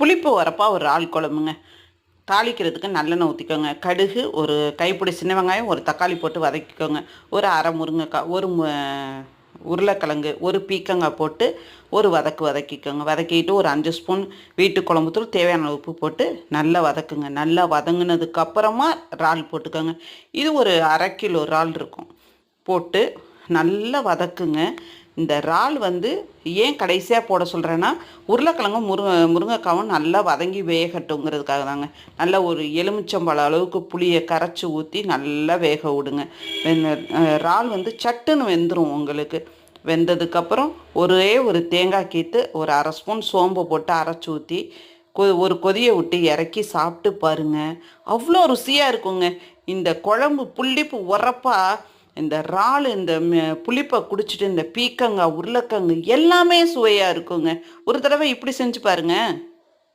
புளிப்பு வரப்பா ஒரு இறால் குழம்புங்க. தாளிக்கிறதுக்கு நல்லெண்ணெய் ஊற்றிக்கோங்க கடுகு ஒரு கைப்பிடி சின்ன வெங்காயம் ஒரு தக்காளி போட்டு வதக்கிக்கோங்க. ஒரு அரை முருங்கைக்காய் ஒரு உருளைக்கிழங்கு ஒரு பீக்கங்காய் போட்டு ஒரு வதக்கு வதக்கிக்கோங்க. வதக்கிட்டு ஒரு அஞ்சு ஸ்பூன் வீட்டு குழம்புத்தூள் தேவையான உப்பு போட்டு நல்லா வதக்குங்க. நல்லா வதங்கினதுக்கப்புறமா இறால் போட்டுக்கோங்க. இது ஒரு அரை கிலோ இறால் இருக்கும். போட்டு நல்லா வதக்குங்க. இந்த இறால் வந்து ஏன் கடைசியாக போட சொல்கிறேன்னா உருளைக்கிழங்கும் முருங்க முருங்கைக்காவும் நல்லா வதங்கி வேகட்டுங்கிறதுக்காக தாங்க நல்லா ஒரு எலுமிச்சம்பழம் அளவுக்கு புளியை கரைச்சி ஊற்றி நல்லா வேக விடுங்க. இறால் வந்து சட்டுன்னு வெந்துடும் உங்களுக்கு. வெந்ததுக்கப்புறம் ஒரே ஒரு தேங்காய் கீத்து ஒரு அரை ஸ்பூன் சோம்பு போட்டு அரைச்சி ஊற்றி கொ ஒரு கொதியை விட்டு இறக்கி சாப்பிட்டு பாருங்கள் அவ்வளோ ருசியாக இருக்குங்க. இந்த குழம்பு புள்ளிப்பு உரப்பாக இந்த இறால் இந்த புளிப்பை குடிச்சிட்டு இந்த பீக்கங்காய் உருளைக்கிழங்கு எல்லாமே சுவையாக இருக்குங்க. ஒரு தடவை இப்படி செஞ்சு பாருங்கள்